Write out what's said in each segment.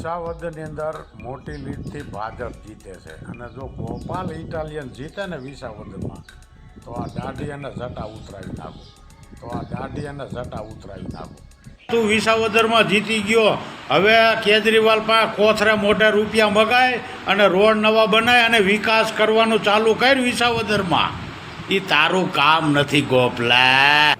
વિસાવદરની અંદર મોટી લીડથી ભાજપ જીતે છે. અને જો ગોપાલ ઇટાલિયન જીતે ને વિસાવદરમાં તો આ દાઢી અને જટા ઉતરાવી નાખો. તો આ દાઢી અને જટા ઉતરાવી નાખો. તું વિસાવદરમાં જીતી ગયો. હવે કેજરીવાલ પાસે કોથરા મોઢે રૂપિયા મગાય અને રોડ નવા બનાય અને વિકાસ કરવાનું ચાલુ કર વિસાવદરમાં. એ તારું કામ નથી ગોપલા.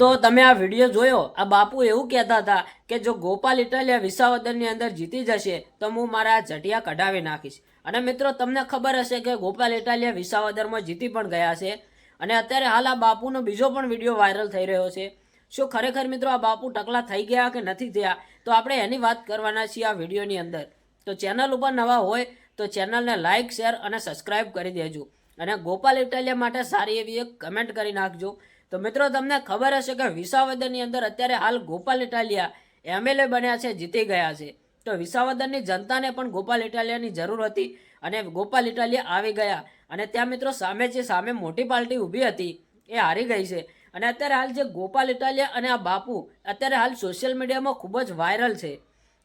તો તમે આ વીડિયો જોયો? આ બાપુ એવું કહેતા હતા કે જો ગોપાલ ઇટાલિયા વિસાવદરની અંદર જીતી જશે, તો હું મારા જટિયા કઢાવી નાખીશ. અને મિત્રો, તમને ખબર હશે કે ગોપાલ ઇટાલિયા વિસાવદરમાં જીતી પણ ગયા છે. અને અત્યારે હાલ આ બાપુનો બીજો પણ વીડિયો વાયરલ થઈ રહ્યો છે. શું ખરેખર મિત્રો, આ બાપુ ટકલા થઈ ગયા કે નથી થયા? તો આપણે એની વાત કરવાના છીએ આ વિડીયોની અંદર. તો ચેનલ ઉપર નવા હોય તો ચેનલને લાઇક શેર અને સબસ્ક્રાઇબ કરી દેજો. અને ગોપાલ ઇટાલિયા માટે સારી એવી એક કમેન્ટ કરી નાખજો. તો મિત્રો, તમને ખબર હશે કે વિસાવદરની અંદર અત્યારે હાલ ગોપાલ ઇટાલિયા એમએલએ બન્યા છે, જીતી ગયા છે. તો વિસાવદરની જનતાને પણ ગોપાલ ઇટાલિયાની જરૂર હતી અને ગોપાલ ઇટાલિયા આવી ગયા. અને ત્યાં મિત્રો સામે જે સામે મોટી પાર્ટી ઊભી હતી, એ હારી ગઈ છે. અને અત્યારે હાલ જે ગોપાલ ઇટાલિયા અને આ બાપુ અત્યારે હાલ સોશિયલ મીડિયામાં ખૂબ જ વાયરલ છે.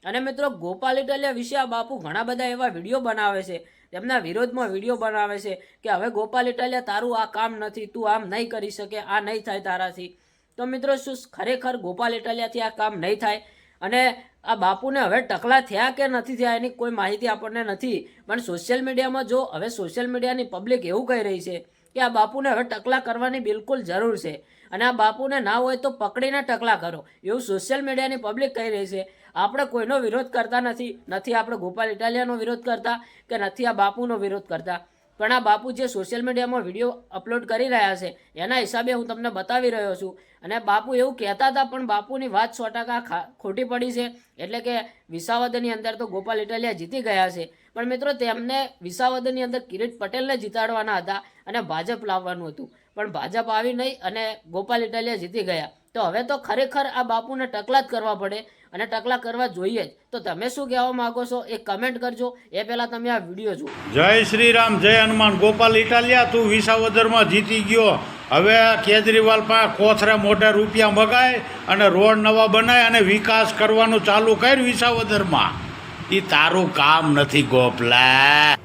અને મિત્રો ગોપાલ ઇટાલિયા વિશે આ બાપુ ઘણા બધા એવા વીડિયો બનાવે છે. તેમના વિરોધમાં વીડિયો બનાવે છે કે હવે ગોપાલ ઇટાલિયા તારું આ કામ નથી, તું આમ નહીં કરી શકે, આ નહીં થાય તારાથી. તો મિત્રો શું ખરેખર ગોપાલ ઇટાલિયાથી આ કામ નહીં થાય? અને આ બાપુને હવે ટકલા થયા કે નથી થયા એની કોઈ માહિતી આપણને નથી. પણ સોશિયલ મીડિયામાં જો હવે સોશિયલ મીડિયાની પબ્લિક એવું કહી રહી છે કે આ બાપુને હવે ટકલા કરવાની બિલકુલ જરૂર છે. અને આ બાપુને ના હોય તો પકડીને ટકલા કરો. એવું સોશિયલ મીડિયાની પબ્લિક કહી રહી છે. આપણે કોઈનો વિરોધ કરતા નથી. નથી આપણે ગોપાલ ઇટાલિયાનો વિરોધ કરતા કે નથી આ બાપુનો વિરોધ કરતા. પણ આ બાપુ જે સોશિયલ મીડિયામાં વીડિયો અપલોડ કરી રહ્યા છે, એના હિસાબે હું તમને બતાવી રહ્યો છું. અને બાપુ એવું કહેતા હતા, પણ બાપુની વાત સો ટકા ખોટી પડી છે. એટલે કે વિસાવદરની અંદર તો ગોપાલ ઇટાલિયા જીતી ગયા છે. પણ મિત્રો, તેમને વિસાવદરની અંદર કિરીટ પટેલને જીતાડવાના હતા અને ભાજપ લાવવાનું હતું. પણ ભાજપ આવી નહીં અને ગોપાલ ઇટાલિયા જીતી ગયા. તો હવે તો ખરેખર આ બાપુને ટકલા જ કરવા પડે અને ટકલા કરવા જોઈએ જ. તો તમે શું કહેવા માંગો છો? એ કમેન્ટ કરજો. એ પહેલાં તમે આ વીડિયો જુઓ. જય શ્રી રામ જય હનુમાન. ગોપાલ ઇટાલિયા, તું વિસાવદરમાં જીતી ગયો. હવે કેજરીવાલ પાસે કોથરા મોટા રૂપિયા મગાય અને રોડ નવા બનાય અને વિકાસ કરવાનું ચાલુ કર્યું વિસાવદરમાં. એ તારું કામ નથી ગોપલા.